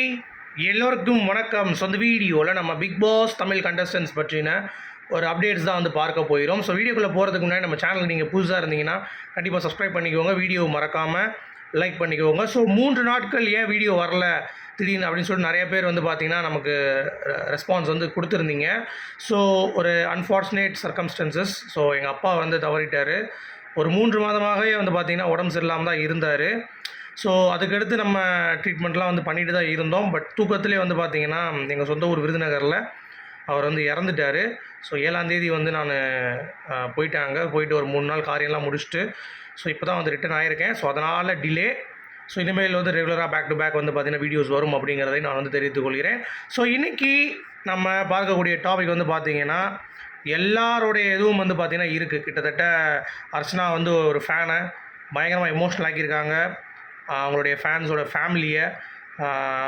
Hi எல்லோருக்கும் வணக்கம். So வீடியோவில் நம்ம பிக் பாஸ் தமிழ் கண்டஸ்டன்ஸ் பற்றின ஒரு அப்டேட்ஸ் தான் வந்து பார்க்க போயிடும் ஸோ வீடியோக்குள்ளே போகிறதுக்கு முன்னாடி நம்ம சேனல் நீங்கள் புதுசாக இருந்தீங்கன்னா கண்டிப்பாக சப்ஸ்கிரைப் பண்ணிக்கோங்க. வீடியோ மறக்காமல் லைக் பண்ணிக்கோங்க. ஸோ மூன்று நாட்கள் ஏன் வீடியோ வரல? திடீர்னு அப்படின்னு சொல்லிட்டு நிறைய பேர் வந்து பார்த்தீங்கன்னா நமக்கு ரெஸ்பான்ஸ் வந்து கொடுத்துருந்தீங்க. ஸோ ஒரு அன்ஃபார்ச்சுனேட் சர்க்கம்ஸ்டன்சஸ் ஸோ எங்கள் அப்பா வந்து தவறிட்டார். ஒரு மூன்று மாதமாகவே வந்து பார்த்திங்கன்னா உடம்பு சரியில்லாமல் தான் இருந்தார். ஸோ அதுக்கடுத்து நம்ம ட்ரீட்மெண்ட்லாம் வந்து பண்ணிட்டு தான் இருந்தோம். பட் தூக்கத்திலே வந்து பார்த்தீங்கன்னா எங்கள் சொந்த ஊர் விருதுநகரில் அவர் வந்து இறந்துட்டார். ஸோ ஏழாந்தேதி வந்து நான் போயிட்டாங்க. போயிட்டு ஒரு மூணு நாள் காரியம்லாம் முடிச்சுட்டு ஸோ இப்போ தான் வந்து ரிட்டர்ன் ஆகியிருக்கேன் ஸோ அதனால் டிலே ஸோ இனிமேல் வந்து ரெகுலராக பேக் டு பேக் வந்து பார்த்திங்கன்னா வீடியோஸ் வரும் அப்படிங்கிறதை நான் வந்து தெரிவித்துக் கொள்கிறேன். ஸோ இன்றைக்கி நம்ம பார்க்கக்கூடிய டாபிக் வந்து பார்த்திங்கன்னா எல்லாருடைய இதுவும் வந்து பார்த்திங்கன்னா இருக்குது கிட்டத்தட்ட அர்ச்சனா வந்து ஒரு ஃபேனை பயங்கரமாக எமோஷ்னல் ஆக்கியிருக்காங்க. அவங்களுடைய ஃபேன்ஸோட ஃபேமிலியை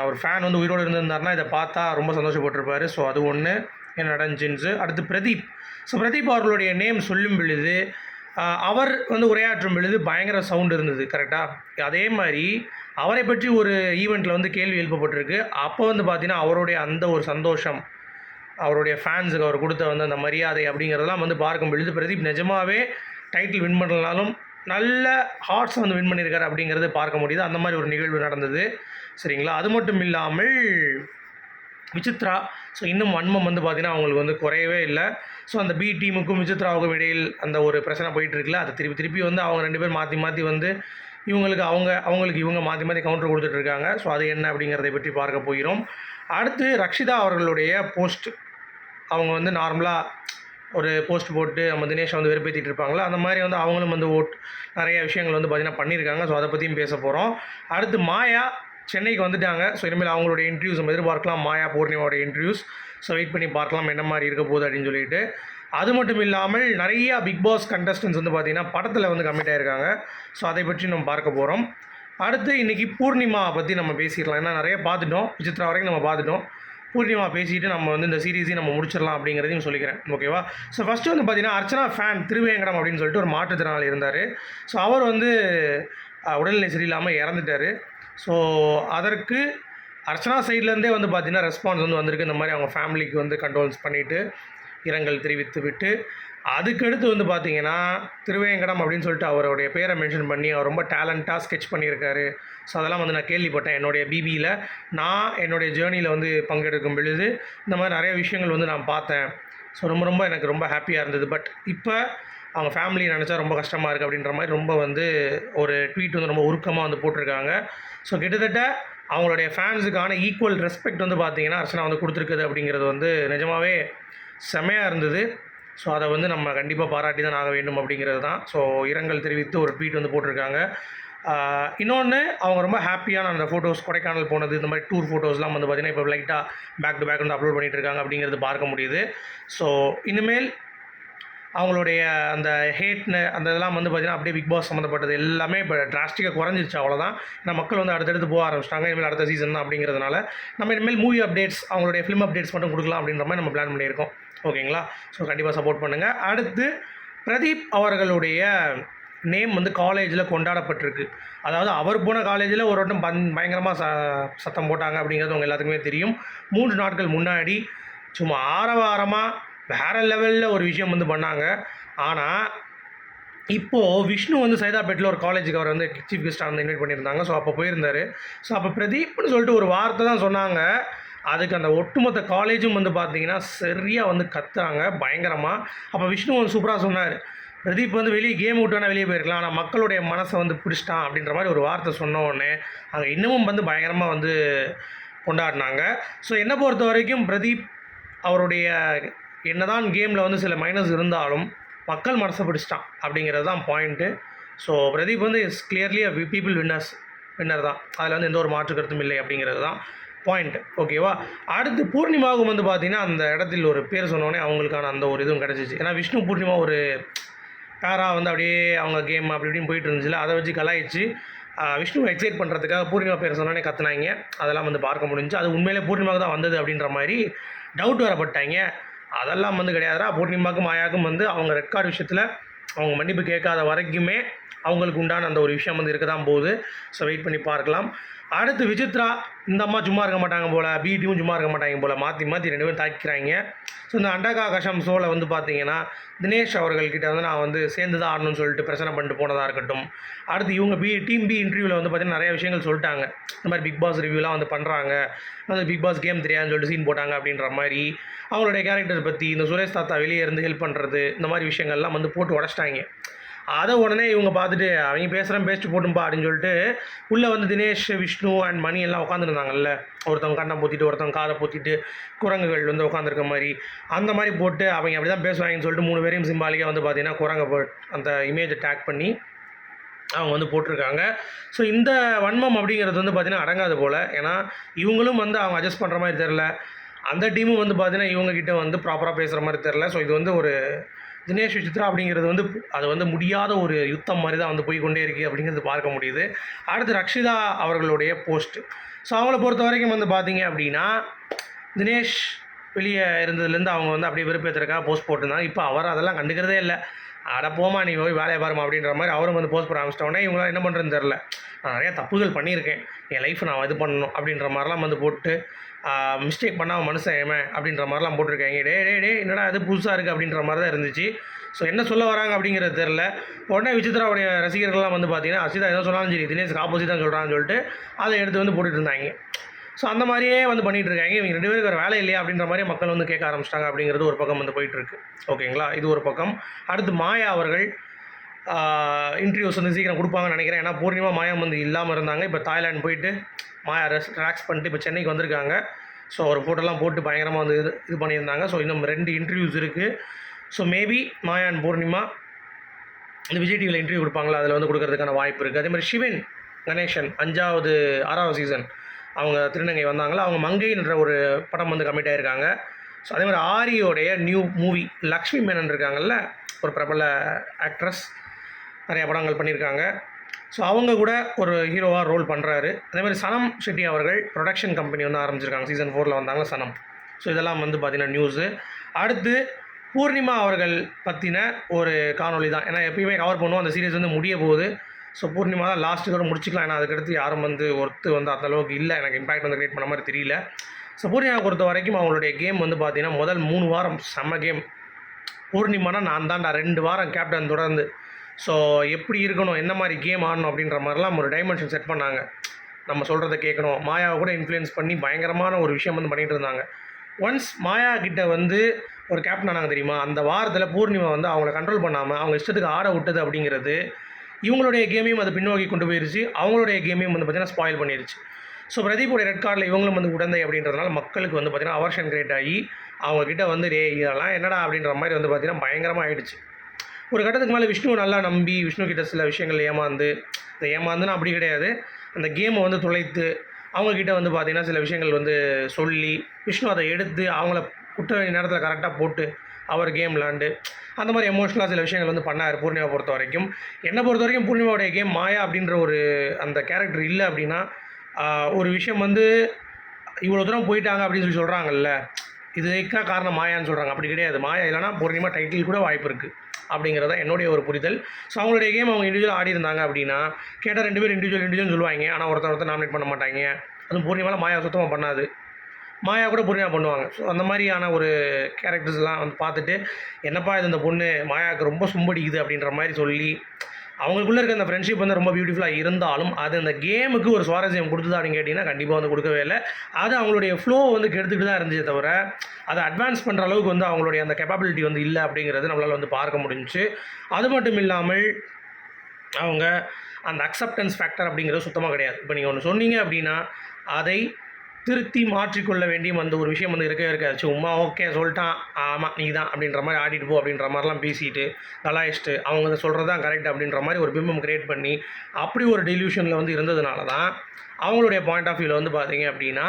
ஒரு ஃபேன் வந்து உயிரோடு இருந்திருந்தாருன்னா இதை பார்த்தா ரொம்ப சந்தோஷப்பட்டிருப்பார். ஸோ அது ஒன்று என்ன நடந்துச்சுன்னு அடுத்து பிரதீப். ஸோ பிரதீப் அவர்களுடைய நேம் சொல்லும் பொழுது அவர் வந்து உரையாற்றும் பொழுது பயங்கர சவுண்ட் இருந்தது கரெக்டாக அதே மாதிரி அவரை பற்றி ஒரு ஈவெண்ட்டில் வந்து கேள்வி எழுப்பப்பட்டிருக்கு. அப்போ வந்து பார்த்தீங்கன்னா அவருடைய அந்த ஒரு சந்தோஷம் அவருடைய ஃபேன்ஸுக்கு அவர் கொடுத்த வந்து அந்த மரியாதை அப்படிங்கிறதெல்லாம் வந்து பார்க்கும் பொழுது பிரதீப் நிஜமாகவே டைட்டில் வின் பண்ணலனாலும் நல்ல ஹார்ட்ஸ் வந்து வின் பண்ணியிருக்காரு அப்படிங்கிறது பார்க்க முடியுது. அந்த மாதிரி ஒரு நிகழ்வு நடந்தது. சரிங்களா? அது மட்டும் இல்லாமல் விசித்ரா ஸோ இன்னும் வன்மம் வந்து பார்த்தீங்கன்னா அவங்களுக்கு வந்து குறையவே இல்லை. ஸோ அந்த பி டீமுக்கும் விசித்ராவுக்கும் இடையில் அந்த ஒரு பிரச்சனை போயிட்டுருக்குல அதை திருப்பி திருப்பி வந்து அவங்க ரெண்டு பேர் மாற்றி மாற்றி வந்து இவங்களுக்கு அவங்க அவங்களுக்கு இவங்க மாற்றி மாற்றி கவுண்டர் கொடுத்துட்ருக்காங்க ஸோ அது என்ன அப்படிங்கிறத பற்றி பார்க்க போகிறோம். அடுத்து ரக்ஷிதா அவர்களுடைய போஸ்ட் அவங்க வந்து நார்மலாக ஒரு போஸ்ட் போட்டு நம்ம தினேஷை வந்து வெறுப்பேற்றிட்டு இருப்பாங்களா? அந்த மாதிரி வந்து அவங்களும் வந்து ஓட் நிறைய விஷயங்கள் வந்து பார்த்திங்கன்னா பண்ணியிருக்காங்க. ஸோ அதை பற்றியும் பேச போகிறோம் அடுத்து மாயா சென்னைக்கு வந்துட்டாங்க. ஸோ இனிமேல் அவங்களோட இன்டர்வியூஸ் நம்ம எதிர்பார்க்கலாம். மாயா பூர்ணிமாவோட இன்டர்வியூஸ் ஸோ வெயிட் பண்ணி பார்க்கலாம். என்ன மாதிரி இருக்க போகுது அப்படின்னு சொல்லிட்டு. அது மட்டும் இல்லாமல் நிறையா பிக் பாஸ் கண்டஸ்டன்ஸ் வந்து பார்த்திங்கன்னா படத்தில் வந்து கமிட் ஆகிருக்காங்க ஸோ அதை பற்றி நம்ம பார்க்க போகிறோம் அடுத்து இன்றைக்கி பூர்ணிமா பற்றி நம்ம பேசிடலாம். ஏன்னா நிறைய பார்த்துட்டோம். விசித்ரா வரைக்கும் நம்ம பார்த்துட்டோம். பூர்ணிமா பேசிட்டு நம்ம வந்து இந்த சீரீஸையும் நம்ம முடிச்சிடலாம் அப்படிங்கிறதையும் சொல்லிக்கிறேன். ஓகேவா ஸோ ஃபஸ்ட்டு வந்து பார்த்தீங்கன்னா அர்ச்சனா ஃபேன் திருவேங்கடம் அப்படின்னு சொல்லிட்டு ஒரு மாற்றுத்திறனாளி இருந்தார். ஸோ அவர் வந்து உடல்நிலை சரியில்லாமல் இறந்துட்டார். ஸோ அதற்கு அர்ச்சனா சைட்லேருந்தே வந்து பார்த்தீங்கன்னா ரெஸ்பான்ஸ் வந்து வந்திருக்கு. இந்த மாதிரி அவங்க ஃபேமிலிக்கு வந்து கண்ட்ரோல்ஸ் பண்ணிவிட்டு இரங்கல் தெரிவித்து விட்டு அதுக்கடுத்து வந்து பார்த்தீங்கன்னா திருவேங்கடம் அப்படின்னு சொல்லிட்டு அவருடைய பேரை மென்ஷன் பண்ணி அவர் ரொம்ப டேலண்ட்டாக ஸ்கெச் பண்ணியிருக்காரு. ஸோ அதெல்லாம் வந்து நான் கேள்விப்பட்டேன். என்னுடைய பிபியில் நான் என்னுடைய ஜேர்னியில் வந்து பங்கெடுக்கும் பொழுது இந்த மாதிரி நிறைய விஷயங்கள் வந்து நான் பார்த்தேன். ஸோ ரொம்ப ரொம்ப எனக்கு ரொம்ப ஹாப்பியாக இருந்தது. பட் இப்போ அவங்க ஃபேமிலி நினச்சா ரொம்ப கஷ்டமாக இருக்குது அப்படின்ற மாதிரி ரொம்ப வந்து ஒரு ட்வீட் வந்து ரொம்ப உருக்கமாக வந்து போட்டிருக்காங்க. ஸோ கிட்டத்தட்ட அவங்களுடைய ஃபேன்ஸுக்கான ஈக்குவல் ரெஸ்பெக்ட் வந்து பார்த்திங்கன்னா அர்ச்சனா வந்து கொடுத்துருக்குது அப்படிங்கிறது வந்து நிஜமாவே செமையாக இருந்தது. ஸோ அதை வந்து நம்ம கண்டிப்பாக பாராட்டி தான் ஆக வேண்டும் அப்படிங்கிறது தான் ஸோ இரங்கல் தெரிவித்து ஒரு ட்வீட் வந்து போட்டிருக்காங்க. இன்னொன்று அவங்க ரொம்ப ஹாப்பியான அந்த ஃபோட்டோஸ் கொடைக்கானல் போனது இந்த மாதிரி டூர் ஃபோட்டோஸ்லாம் வந்து பார்த்திங்கன்னா இப்போ லைட்டாக பேக் டு பேக் வந்து அப்லோட் பண்ணிகிட்டு இருக்காங்க அப்படிங்கிறது பார்க்க முடியுது. ஸோ இனிமேல் அவங்களுடைய அந்த ஹேட்னு அந்த இதெல்லாம் வந்து பார்த்திங்கன்னா அப்படியே பிக் பாஸ் சம்மந்தப்பட்டது எல்லாமே இப்போ டிராஸ்டிக்காக குறைஞ்சிருச்சு அவ்வளோதான் ஏன்னா மக்கள் வந்து அடுத்தடுத்து போக ஆரம்பிச்சிட்டாங்க. இனிமேல் அடுத்த சீசன் தான் அப்படிங்கிறதுனால நம்ம இனிமேல் மூவி அப்டேட்ஸ் அவங்களுடைய ஃபிலிம் அப்டேட்ஸ் மட்டும் கொடுக்கலாம் அப்படின்ற மாதிரி நம்ம பிளான் பண்ணியிருக்கோம். ஓகேங்களா? ஸோ கண்டிப்பாக சப்போர்ட் பண்ணுங்கள் அடுத்து பிரதீப் அவர்களுடைய நேம் வந்து காலேஜில் கொண்டாடப்பட்டிருக்கு. அதாவது அவர் போன காலேஜில் ஒரு வட்டம் பந் பயங்கரமாக ச சத்தம் போட்டாங்க அப்படிங்கிறது உங்கள் எல்லாத்துக்குமே தெரியும். மூன்று நாட்கள் முன்னாடி சும்மா ஆரவாரமாக வேறு லெவலில் ஒரு விஷயம் வந்து பண்ணாங்க. ஆனால் இப்போது விஷ்ணு வந்து சைதாப்பேட்டில் ஒரு காலேஜுக்கு அவர் வந்து சீஃப் கெஸ்ட்டாக வந்து இன்வைட் பண்ணியிருந்தாங்க. ஸோ அப்போ போயிருந்தார். ஸோ அப்போ பிரதீப்னு சொல்லிட்டு ஒரு வார்த்தை தான் சொன்னாங்க. அதுக்கு அந்த ஒட்டுமொத்த காலேஜும் வந்து பார்த்தீங்கன்னா சரியாக வந்து கத்துறாங்க. பயங்கரமாக அப்போ விஷ்ணு வந்து சூப்பராக சொன்னார். பிரதீப் வந்து வெளியே கேம் விட்டு வேணால் வெளியே போயிருக்கலாம். ஆனால் மக்களுடைய மனசை வந்து பிடிச்சிட்டான் அப்படின்ற மாதிரி ஒரு வார்த்தை சொன்ன உடனே அங்கே இன்னமும் வந்து பயங்கரமாக வந்து கொண்டாடினாங்க. ஸோ என்னை பொறுத்த வரைக்கும் பிரதீப் அவருடைய என்னதான் கேமில் வந்து சில மைனஸ் இருந்தாலும் மக்கள் மனசை பிடிச்சிட்டான் அப்படிங்கிறது தான் பாயிண்ட்டு ஸோ பிரதீப் வந்து is clearly uh people winners winner தான். அதில் வந்து எந்த ஒரு மாற்று கருத்தும் இல்லை அப்படிங்கிறது தான் பாயிண்ட் ஓகேவா அடுத்து பூர்ணிமாவுக்கு வந்து பார்த்தீங்கன்னா அந்த இடத்தில் ஒரு பேர் சொன்னோடனே அவங்களுக்கான அந்த ஒரு இதுவும் கிடச்சிச்சு. ஏன்னா விஷ்ணு பூர்ணிமா ஒரு பேராக வந்து அப்படியே அவங்க கேம் அப்படி இப்படின்னு போயிட்டு இருந்துச்சுல அதை வச்சு கலாயிச்சு விஷ்ணு விஷ்ணுவை எக்ஸைட் பண்ணுறதுக்காக பூர்ணிமா பேர் சொன்னோடனே கத்துனாங்க. அதெல்லாம் வந்து பார்க்க முடிஞ்சு அது உண்மையிலே பூர்ணிமாவுக்கு தான் வந்தது அப்படின்ற மாதிரி டவுட் வரப்பட்டாங்க அதெல்லாம் வந்து கிடையாதுடா. பூர்ணிமாவுக்கும் மாயாவுக்கும் வந்து அவங்க ரெட் கார்டு விஷயத்தில் அவங்க மன்னிப்பு கேட்காத வரைக்குமே அவங்களுக்கு உண்டான அந்த ஒரு விஷயம் வந்து இருக்க தான் போகுது. ஸோ வெயிட் பண்ணி பார்க்கலாம். அடுத்து விசித்ரா இந்த அம்மா சும்மா இருக்க மாட்டாங்க போல் பிடியும் சும்மா இருக்க மாட்டாங்க போல் மாற்றி மாற்றி ரெண்டு பேரும் தாக்கிக்கிறாங்க. ஸோ இந்த அண்டகா கஷம் ஷோவில் வந்து பார்த்தீங்கன்னா தினேஷ் அவர்கள்கிட்ட வந்து நான் வந்து சேர்ந்து தான் ஆடணும்னு சொல்லிட்டு பிரச்சனை பண்ணிட்டு போனதாக இருக்கட்டும். அடுத்து இவங்க பி டீம் பி இன்டர்வியூவில் வந்து பார்த்தீங்கன்னா நிறைய விஷயங்கள் சொல்லிட்டாங்க. இந்த மாதிரி பிக் பாஸ் ரிவ்யூலாம் வந்து பண்ணுறாங்க அந்த பிக் பாஸ் கேம் தெரியாதுன்னு சொல்லிட்டு சீன் போட்டாங்க அப்படின்ற மாதிரி அவங்களுடைய கேரக்டர் பற்றி இந்த சுரேஷ் தாத்தா வெளியே இருந்து ஹெல்ப் பண்ணுறது இந்த மாதிரி விஷயங்கள்லாம் வந்து போட்டு உடச்சிட்டாங்க. அதை உடனே இவங்க பார்த்துட்டு அவங்க பேசுகிறேன் பேஸ்ட் போட்டும்பா அப்படின்னு சொல்லிட்டு உள்ளே வந்து தினேஷ் விஷ்ணு அண்ட் மணி எல்லாம் உட்காந்துருந்தாங்கல்ல ஒருத்தவங்க கண்ணை பொத்திட்டு ஒருத்தவங்க காதை பொத்திட்டு குரங்குகள் வந்து உட்காந்துருக்க மாதிரி. அந்த மாதிரி போட்டு அவங்க அப்படி தான் பேசுவாங்கன்னு சொல்லிட்டு மூணு பேரையும் சிம்பாலிக்காக வந்து பார்த்தீங்கன்னா குரங்கை அந்த இமேஜை டேக் பண்ணி அவங்க வந்து போட்டிருக்காங்க. ஸோ இந்த வன்மம் அப்படிங்கிறது வந்து பார்த்திங்கன்னா அடங்காது போல். ஏன்னா இவங்களும் வந்து அவங்க அட்ஜஸ்ட் பண்ணுற மாதிரி தெரில அந்த டீமும் வந்து பார்த்திங்கன்னா இவங்ககிட்ட வந்து ப்ராப்பராக பேசுகிற மாதிரி தெரில ஸோ இது வந்து ஒரு தினேஷ் சித்ரா அப்படிங்கிறது வந்து அது வந்து முடியாத ஒரு யுத்தம் மாதிரி தான் வந்து போய்கொண்டே இருக்குது அப்படிங்கிறது பார்க்க முடியுது. அடுத்து ரக்ஷிதா அவர்களுடைய போஸ்ட். ஸோ அவங்கள பொறுத்த வரைக்கும் வந்து பார்த்தீங்க அப்படின்னா தினேஷ் வெளியே இருந்ததுலேருந்து அவங்க வந்து அப்படியே விருப்பத்திற்காக போஸ்ட் போட்டிருந்தாங்க. இப்போ அவர் அதெல்லாம் கண்டுக்கிறதே இல்லை. அட போமா நீ போய் வேலையை பாருமா அப்படின்ற மாதிரி அவரும் வந்து போஸ்ட் பண்ண ஆரம்பிச்சிட்டோடனே இவங்களாம் என்ன பண்ணுறதுன்னு தெரில நான் நிறையா தப்புகள் பண்ணியிருக்கேன். என் லைஃப் நான் இது பண்ணணும் அப்படின்ற மாதிரிலாம் வந்து போட்டு மிஸ்டேக் பண்ணாமல் மனுஷன் ஏமே அப்படின்ற மாதிரிலாம் போட்டிருக்காங்க. டே டே டே என்னடா அது புதுசாக இருக்குது அப்படின்ற மாதிரி தான் இருந்துச்சு. ஸோ என்ன சொல்ல வராங்க அப்படிங்கிறது தெரில உடனே விசித்ராவுடைய ரசிகர்கள்லாம் வந்து பார்த்தீங்கன்னா அசிதா எதோ சொன்னாலும் சரி தினேஷ் ஆப்போசிட் தான் சொல்கிறான்னு சொல்லிட்டு அதை எடுத்து வந்து போட்டுட்டு இருந்தாங்க. ஸோ அந்த மாதிரியே வந்து பண்ணிகிட்டு இருக்காங்க. இவங்க ரெண்டு பேருக்கு வேறு வேலை இல்லையா அப்படின்ற மாதிரி மக்கள் வந்து கேட்க ஆரம்பிச்சிட்டாங்க அப்படிங்கிறது ஒரு பக்கம் வந்து போயிட்டுருக்கு ஓகேங்களா இது ஒரு பக்கம். அடுத்து மாயா அவர்கள். இன்டர்வியூஸ் வந்து சீக்கிரம் கொடுப்பாங்கன்னு நினைக்கிறேன். ஏன்னா பூர்ணிமா மாயம் வந்து இல்லாமல் இருந்தாங்க. இப்போ தாய்லாந்து போயிட்டு மாயா ரெஸ் ரிலாக்ஸ் பண்ணிட்டு இப்போ சென்னைக்கு வந்திருக்காங்க. ஸோ ஒரு ஃபோட்டோலாம் போட்டு பயங்கரமாக வந்து இது இது பண்ணியிருந்தாங்க. ஸோ இன்னும் ரெண்டு இன்டர்வியூஸ் இருக்குது so maybe Maya and Poornima இந்த விஜய் டிவியில் இன்டர்வியூ கொடுப்பாங்களா? அதில் வந்து கொடுக்கறதுக்கான வாய்ப்பு இருக்குது அதே மாதிரி சிவன் கணேசன் அஞ்சாவது ஆறாவது சீசன் அவங்க திருநங்கை வந்தாங்களா? அவங்க மங்கைன்ற ஒரு படம் வந்து கமிட் ஆகிருக்காங்க ஸோ அதே மாதிரி ஆரியோடைய நியூ மூவி லக்ஷ்மி மேனன் இருக்காங்கல்ல ஒரு பிரபல ஆக்ட்ரஸ் நிறையா படங்கள் பண்ணியிருக்காங்க. ஸோ அவங்க கூட ஒரு ஹீரோவாக ரோல் பண்ணுறாரு அதேமாதிரி சனம் ஷெட்டி அவர்கள் ப்ரொடக்ஷன் கம்பெனி வந்து ஆரம்பிச்சிருக்காங்க. சீசன் ஃபோரில் வந்தாங்க சனம். ஸோ இதெல்லாம் வந்து பார்த்திங்கன்னா நியூஸு அடுத்து பூர்ணிமா அவர்கள் பற்றின ஒரு காணொளி தான். ஏன்னா எப்பயுமே கவர் பண்ணுவோம். அந்த சீரியஸ் வந்து முடிய போகுது. ஸோ பூர்ணிமா தான் லாஸ்ட்டுக்கோட முடிச்சிக்கலாம். ஏன்னா அதுக்கடுத்து யாரும் வந்து ஒர்த்து வந்து அந்த அளவுக்கு இல்லை. எனக்கு இம்பாக்ட் வந்து கிரியேட் பண்ண மாதிரி தெரியல. ஸோ பூர்ணிமா பொறுத்த வரைக்கும் அவங்களுடைய கேம் வந்து பார்த்தீங்கன்னா முதல் மூணு வாரம் செம்ம கேம் பூர்ணிமானா நான் தான்டா. ரெண்டு வாரம் கேப்டன் தொடர்ந்து. ஸோ எப்படி இருக்கணும் என்ன மாதிரி கேம் ஆடணும் அப்படின்ற மாதிரிலாம் ஒரு டைமென்ஷன் செட் பண்ணாங்க. நம்ம சொல்கிறத கேட்கணும் மாயாவை கூட இன்ஃப்ளூயன்ஸ் பண்ணி பயங்கரமான ஒரு விஷயம் வந்து பண்ணிகிட்டு இருந்தாங்க. ஒன்ஸ் மாயா கிட்ட வந்து ஒரு கேப்டன் ஆனாங்க தெரியுமா? அந்த வாரத்தில் பூர்ணிமா வந்து அவங்கள கண்ட்ரோல் பண்ணாமல் அவங்க இஷ்டத்துக்கு ஆட விட்டது அப்படிங்கிறது இவங்களுடைய கேமையும் அது பின்னோக்கி கொண்டு போயிருச்சு. அவங்களுடைய கேமையும் வந்து பார்த்திங்கன்னா ஸ்பாயில் பண்ணிருச்சு. ஸோ பிரதீப்போடைய ரெட் கார்டில் இவங்களும் வந்து உடந்தை அப்படின்றதுனால மக்களுக்கு வந்து பார்த்திங்கன்னா அவர்ஷன் கிரியேட் ஆகி அவங்கக்கிட்ட வந்து ரே இதெல்லாம் என்னடா? அப்படின்ற மாதிரி வந்து பார்த்திங்கன்னா பயங்கரமாக ஆயிடுச்சு. ஒரு கட்டத்துக்கு மேலே விஷ்ணுவை நல்லா நம்பி விஷ்ணு கிட்ட சில விஷயங்கள் ஏமாந்து இந்த ஏமாந்துன்னா அப்படி கிடையாது. அந்த கேமை வந்து துளைத்து அவங்கக்கிட்ட வந்து பார்த்திங்கன்னா சில விஷயங்கள் வந்து சொல்லி விஷ்ணு அதை எடுத்து அவங்கள குட்ட வேண்டிய நேரத்தில் கரெக்டாக போட்டு அவர் கேம் விளாண்டு அந்த மாதிரி எமோஷனலாக சில விஷயங்கள் வந்து பண்ணார் பூர்ணிமா பொறுத்த வரைக்கும். என்னை பொறுத்த வரைக்கும் பூர்ணிமாவுடைய கேம் மாயா அப்படின்ற ஒரு அந்த கேரக்டர் இல்லை அப்படின்னா ஒரு விஷயம் வந்து இவ்வளோ தூரம் போயிட்டாங்க அப்படின்னு சொல்லி சொல்கிறாங்கல்ல இதுக்காக காரணம் மாயான்னு சொல்கிறாங்க அப்படி கிடையாது. மாயா இல்லைனா பூர்ணிமா டைட்டில் கூட வாய்ப்பு இருக்குது அப்படிங்கிறத என்னுடைய ஒரு புரிதல். ஸோ அவங்களுடைய கேம் அவங்க இண்டிவிஜுவல் ஆடி இருந்தாங்க அப்படின்னா கேட்டால் ரெண்டு பேரும் இண்டிவிஜுவல் இண்டிவிஜுவல் சொல்லுவாங்க. ஆனால் ஒருத்தர் ஒருத்தர் நாமினேட் பண்ண மாட்டாங்க. அதுவும் பூர்ணிமாவில் மாயா சுத்தமாக பண்ணாது. மாயா கூட பூர்ணிமா பண்ணுவாங்க. ஸோ அந்த மாதிரியான ஒரு கேரக்டர்ஸ்லாம் வந்து பார்த்துட்டு என்னப்பா இது இந்த பொண்ணு? மாயாவுக்கு ரொம்ப சும்படிக்குது அப்படின்ற மாதிரி சொல்லி அவங்களுக்குள்ளே இருக்க அந்த ஃப்ரெண்ட்ஷிப் வந்து ரொம்ப பியூட்டிஃபுல்லாக இருந்தாலும் அது அந்த கேமுக்கு ஒரு சுவாரஸ்யம் கொடுத்தது அப்படின்னு கேட்டிங்கன்னா கண்டிப்பாக வந்து கொடுக்கவே இல்லை. அது அவங்களுடைய ஃப்ளோ வந்து கெடுத்துக்கிட்டு தான் இருந்துச்சு தவிர அதை அட்வான்ஸ் பண்ணுற அளவுக்கு வந்து அவங்களுடைய அந்த கெப்பாபிலிட்டி வந்து இல்லை அப்படிங்கிறது நம்மளால் வந்து பார்க்க முடிஞ்சுச்சு. அது மட்டும் இல்லாமல் அவங்க அந்த அக்செப்டன்ஸ் ஃபேக்டர் அப்படிங்கிறது சுத்தமாக கிடையாது. இப்போ நீங்கள் ஒன்று சொன்னீங்க அப்படின்னா அதை திருத்தி மாற்றிக்கொள்ள வேண்டியும் அந்த ஒரு விஷயம் வந்து இருக்கவே இருக்காது. சும்மா ஓகே சொல்லிட்டான். ஆமாம் நீ தான் அப்படின்ற மாதிரி ஆடிட்டு போ அப்படின்ற மாதிரிலாம் பேசிட்டு கலாய்ச்சிட்டு அவங்க சொல்கிறது தான் கரெக்ட் அப்படின்ற மாதிரி ஒரு பிம்பம் க்ரியேட் பண்ணி அப்படி ஒரு டெலியூஷனில் வந்து இருந்ததுனால தான் அவங்களுடைய பாயிண்ட் ஆஃப் வியூவில் வந்து பார்த்தீங்க அப்படின்னா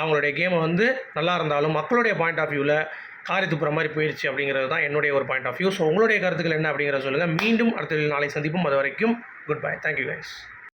அவங்களுடைய கேமை வந்து நல்லா இருந்தாலும் மக்களுடைய பாயிண்ட் ஆஃப் வியூவில் காரி துப்புற மாதிரி போயிடுச்சு அப்படிங்கிறது தான் என்னுடைய ஒரு பாயிண்ட் ஆஃப் வியூ ஸோ உங்களுடைய கருத்துக்கள் என்ன அப்படிங்கிறத சொல்லுங்கள் மீண்டும் அடுத்த நாளை சந்திப்போம். அது வரைக்கும் குட் பை தேங்க்யூ கைஸ்